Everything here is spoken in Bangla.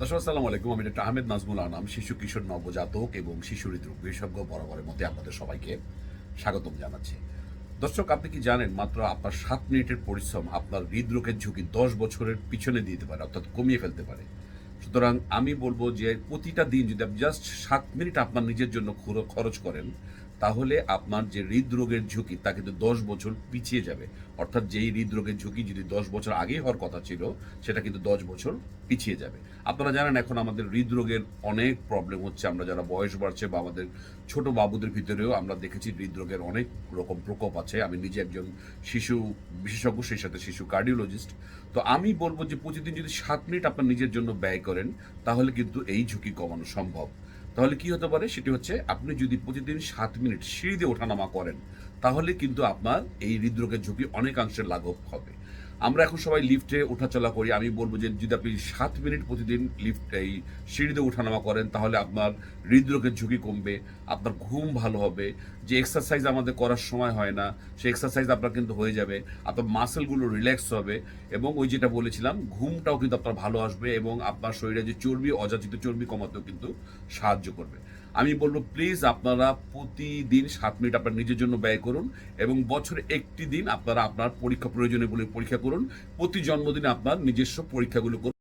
দর্শক, আসসালামু আলাইকুম। আমি ডক্টর আহমেদ নাজমুল আনাম, শিশু কিশোর নবজাতক এবং শিশু হৃদরোগ বিশেষজ্ঞ বরাবরের মধ্যে আপনাদের সবাইকে স্বাগতম জানাচ্ছি। দর্শক, আপনি কি জানেন, মাত্র আপনার সাত মিনিটের পরিশ্রম আপনার হৃদরোগের ঝুঁকি দশ বছরের পিছনে দিতে পারে, অর্থাৎ কমিয়ে ফেলতে পারে। সুতরাং আমি বলব যে প্রতিটা দিন যদি আপনি জাস্ট সাত মিনিট আপনার নিজের জন্য খরচ করেন তাহলে আপনার যে হৃদরোগের ঝুঁকি, তা কিন্তু দশ বছর পিছিয়ে যাবে। অর্থাৎ যেই হৃদরোগের ঝুঁকি যদি দশ বছর আগেই হওয়ার কথা ছিল, সেটা কিন্তু দশ বছর পিছিয়ে যাবে। আপনারা জানেন এখন আমাদের হৃদরোগের অনেক প্রবলেম হচ্ছে। আমরা যারা বয়স বাড়ছে বা আমাদের ছোট বাবুদের ভিতরেও আমরা দেখেছি হৃদরোগের অনেক রকম প্রকোপ আছে। আমি নিজে একজন শিশু বিশেষজ্ঞ, সেই সাথে শিশু কার্ডিওলজিস্ট তো আমি বলব যে প্রতিদিন যদি সাত মিনিট আপনার নিজের জন্য ব্যয় করেন, তাহলে কিন্তু এই ঝুঁকি কমানো সম্ভব। তাহলে কি হতে পারে? সেটি হচ্ছে আপনি যদি প্রতিদিন সাত মিনিট সিঁড়ি দিয়ে ওঠানামা করেন, তাহলে কিন্তু আপনার এই হৃদরোগের ঝুঁকি অনেকাংশে লাঘব হবে। আমরা এখন সবাই লিফটে ওঠাচলা করি। আমি বলব যে, যদি আপনি সাত মিনিট প্রতিদিন লিফট এই সিঁড়িতে ওঠানামা করেন, তাহলে আপনার হৃদরোগের ঝুঁকি কমবে, আপনার ঘুম ভালো হবে। যে এক্সারসাইজ আমাদের করার সময় হয় না, সেই এক্সারসাইজ আপনার কিন্তু হয়ে যাবে, আপনার মাসেলগুলো রিল্যাক্স হবে এবং ওই যেটা বলেছিলাম, ঘুমটাও কিন্তু আপনার ভালো আসবে এবং আপনার শরীরে যে চর্বি, অযাচিত চর্বি কমাতেও কিন্তু সাহায্য করবে। আমি বলব প্লিজ আপনারা প্রতিদিন সাত মিনিট আপনার নিজের জন্য ব্যয় করুন এবং বছরে একটি দিন আপনারা আপনার পরীক্ষা প্রয়োজনে বলে পরীক্ষা করুন। প্রতি জন্মদিনে আপনার নিজস্ব পরীক্ষাগুলো করুন।